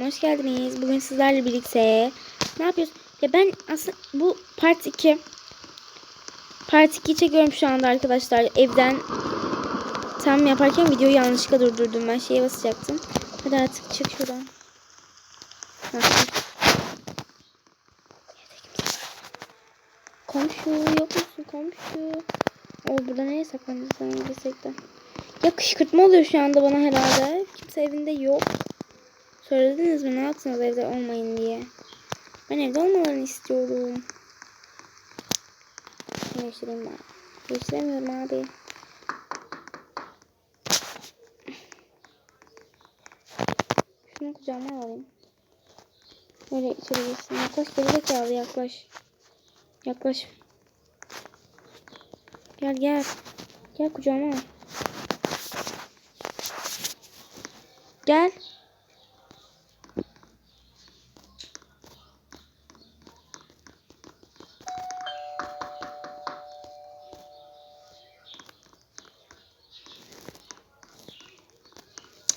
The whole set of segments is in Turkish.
Hoş geldiniz. Bugün sizlerle birlikte ne yapıyoruz? Ya ben aslında bu part 2 part 2 çekiyorum şu anda arkadaşlar. Evden tam yaparken videoyu yanlışlıkla durdurdum. Ben şeye basacaktım. Hadi artık çık şuradan. Komşu yok musun komşu? O burada nereye saklanacağız gerçekten? Ya kışkırtma oluyor şu anda bana herhalde. Kimse evinde yok. Söylediniz mi ne yaptınız evde olmayın diye. Ben evde olmalarını istiyorum. Değiştireyim ben. Değiştiremiyorum abi. Şunu kucağıma alayım. Böyle içeri girsin. Yaklaş gerizekalı yaklaş. Yaklaş. Gel gel. Gel kucağıma al. Gel.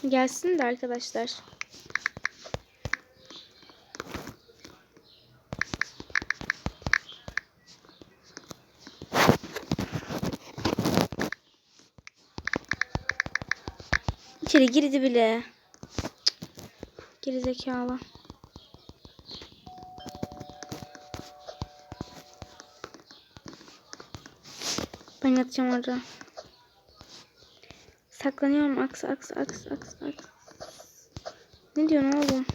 Gelsin de arkadaşlar. İçeri girdi bile. Cık. Geri zekalı. Ben yatacağım orada. Saklanıyorum aks aks aks aks aks. Ne diyorsun oğlum?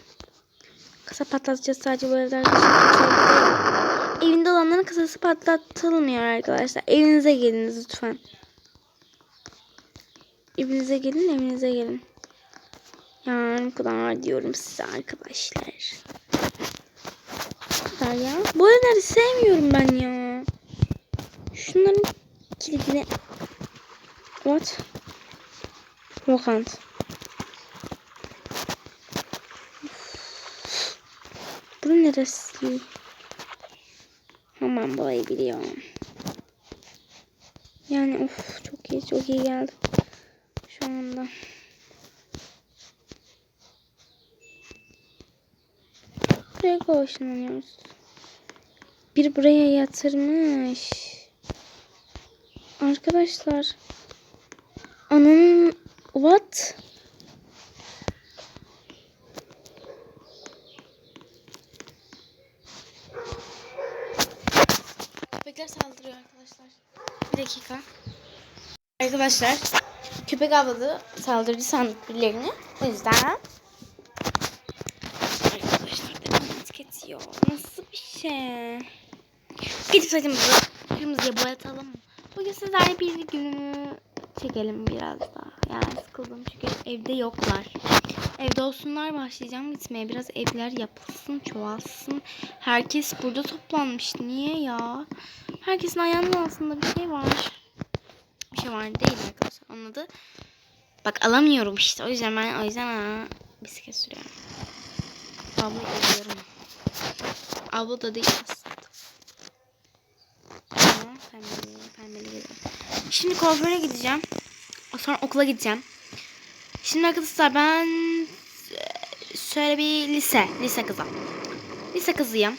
Kasa patlatacağız sadece bu evde arkadaşlar. Evinde olanların kasası patlatılmıyor arkadaşlar. Evinize geliniz lütfen. Evinize gelin evinize gelin. Yani bu kadar diyorum size arkadaşlar. Bu ya. Bu evleri sevmiyorum ben ya. Şunların kilidini... What? Walkant. Bu neresi? Aman burayı biliyorum. Yani of çok iyi çok iyi geldi. Şu anda. Buraya koşlanıyoruz. Bir buraya yatırmış. Arkadaşlar. Ananın what? Köpekler saldırıyor arkadaşlar. Bir dakika. Arkadaşlar köpek avladı saldırdı sandık birilerini. O yüzden devam kesiyor. Nasıl bir şey? Gidip saçımızı kırmızıya boyatalım. Bugün sizlerle bir günümü çekelim biraz daha. Yani sıkıldım çünkü evde yoklar. Evde olsunlar başlayacağım gitmeye. Biraz evler yapılsın, çoğalsın. Herkes burada toplanmış. Niye ya? Herkesin ayağının altında bir şey var. Bir şey var değil arkadaşlar. Onun adı. Bak alamıyorum işte. O yüzden ben o yüzden aa, bisiklet sürüyorum. Abla ediyorum. Abla da değil pembeli, pembeli. Şimdi kuaföre gideceğim. Sonra okula gideceğim. Şimdi arkadaşlar ben e, şöyle bir lise, lise kızı. Lise kızıyım.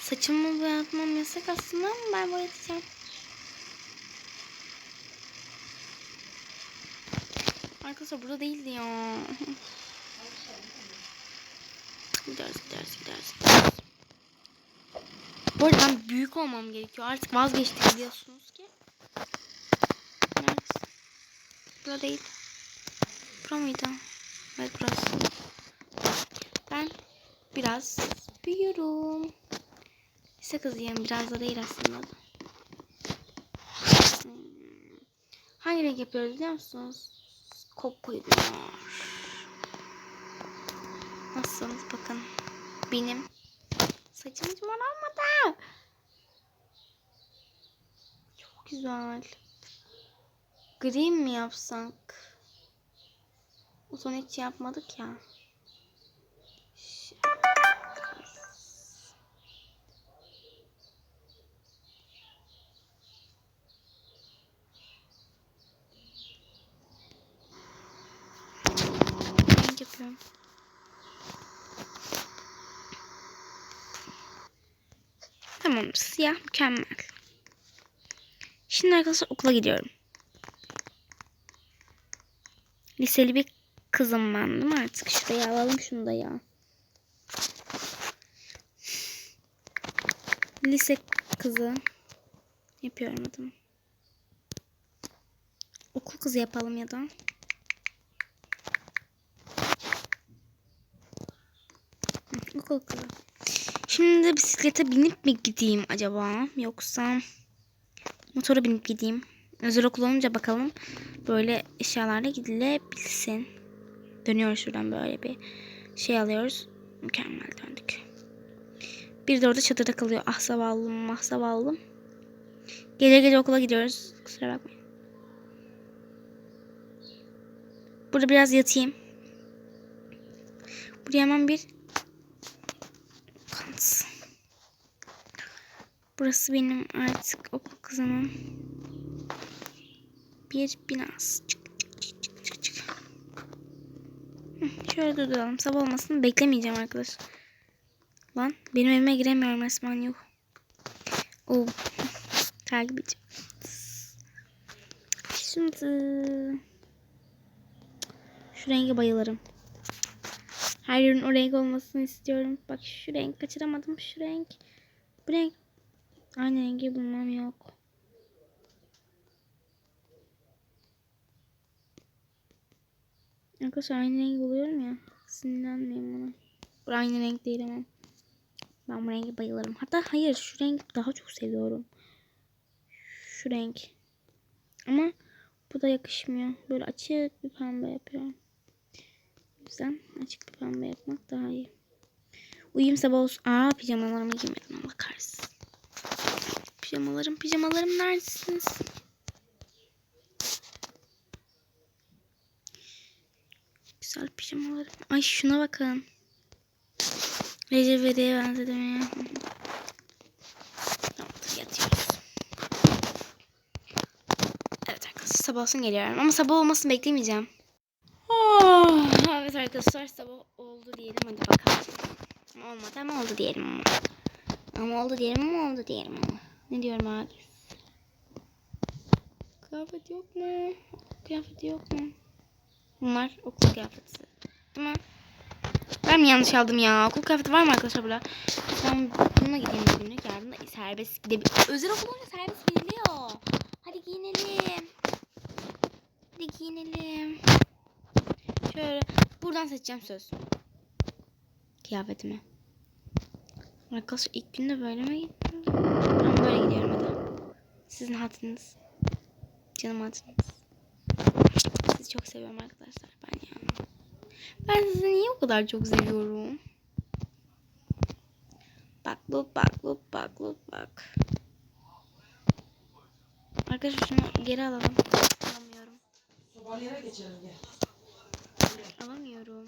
Saçımı boyatmam yasak aslında ama ben boyatacağım. Arkadaşlar burada değildi ya. Gideriz gideriz gideriz. Bu arada ben büyük olmam gerekiyor. Artık vazgeçtim biliyorsunuz ki. Neredesin? Burada değil. Bura mıydı? Evet burası. Ben biraz büyüyorum. Lise kızıyım. Biraz da değil aslında. Hmm. Hangi renk yapıyoruz biliyor musunuz? Kokuyor. Nasılsınız bakın. Benim saçım hiç mor. Çok güzel. Gri mi yapsak? O zaman hiç yapmadık ya. Ş- Renk yapıyorum. Tamam siyah mükemmel. Şimdi arkadaşlar okula gidiyorum. Liseli bir kızım ben değil mi artık? Şuraya alalım şunu da ya. Lise kızı. Yapıyorum adımı. Okul kızı yapalım ya da. Okul kızı. Şimdi bisiklete binip mi gideyim acaba? Yoksa motora binip gideyim. Özel okul olunca bakalım. Böyle eşyalarla gidilebilsin. Dönüyoruz şuradan böyle bir şey alıyoruz. Mükemmel döndük. Bir de orada çadırda kalıyor. Ah zavallım, ah zavallım. Gece gece okula gidiyoruz. Kusura bakmayın. Burada biraz yatayım. Buraya hemen bir Kans. Burası benim artık okul kızımın bir binası. Çık çık çık çık çık Şöyle durduralım. Sabah olmasını beklemeyeceğim arkadaş. Lan benim evime giremiyorum resmen yok. Oo. Takip. Şimdi şu renge bayılırım. Her yerin o renk olmasını istiyorum. Bak şu renk kaçıramadım şu renk. Bu renk. Aynı rengi bulmam yok. Arkadaşlar aynı rengi buluyorum ya. Sinirlenmeyin bana. Bu aynı renk değil ama. Ben bu rengi bayılırım. Hatta hayır şu renk daha çok seviyorum. Şu renk. Ama bu da yakışmıyor. Böyle açık bir pembe yapıyorum. Yüzden açık bir pembe yapmak daha iyi. Uyuyayım sabah olsun. Aa pijamalarımı giymedim Allah kahretsin. Pijamalarım pijamalarım neredesiniz? Güzel pijamalarım. Ay şuna bakın. Recep İvedik'e benzedim ya. Tamamdır yatıyoruz. Evet arkadaşlar sabah olsun geliyorum. Ama sabah olmasını beklemeyeceğim. Oh, evet arkadaşlar sabah oldu diyelim hadi bakalım. Olmadı ama oldu diyelim ama. Ama oldu diyelim ama oldu diyelim ama. Ne diyorum abi? Kıyafet yok mu? Kıyafet yok mu? Bunlar okul kıyafeti. Mi? Ben mi yanlış aldım ya? Okul kıyafeti var mı arkadaşlar burada? Ben bununla gideyim bugünlük. Yarın da serbest gidebilirim. Özel okul olunca serbest gidiliyor. Hadi giyinelim. Hadi giyinelim. Şöyle buradan seçeceğim söz. Kıyafetimi. Arkadaşlar ilk günde böyle mi gittim? Ben böyle gidiyorum hadi. Sizin hatırınız. Canım hatırınız. Sizi çok seviyorum arkadaşlar ben ya. Ben sizi niye o kadar çok seviyorum? Bak bu bak bu bak bu bak. Arkadaşlar şunu geri alalım. Alamıyorum. Sobalı yere geçelim gel. Alamıyorum.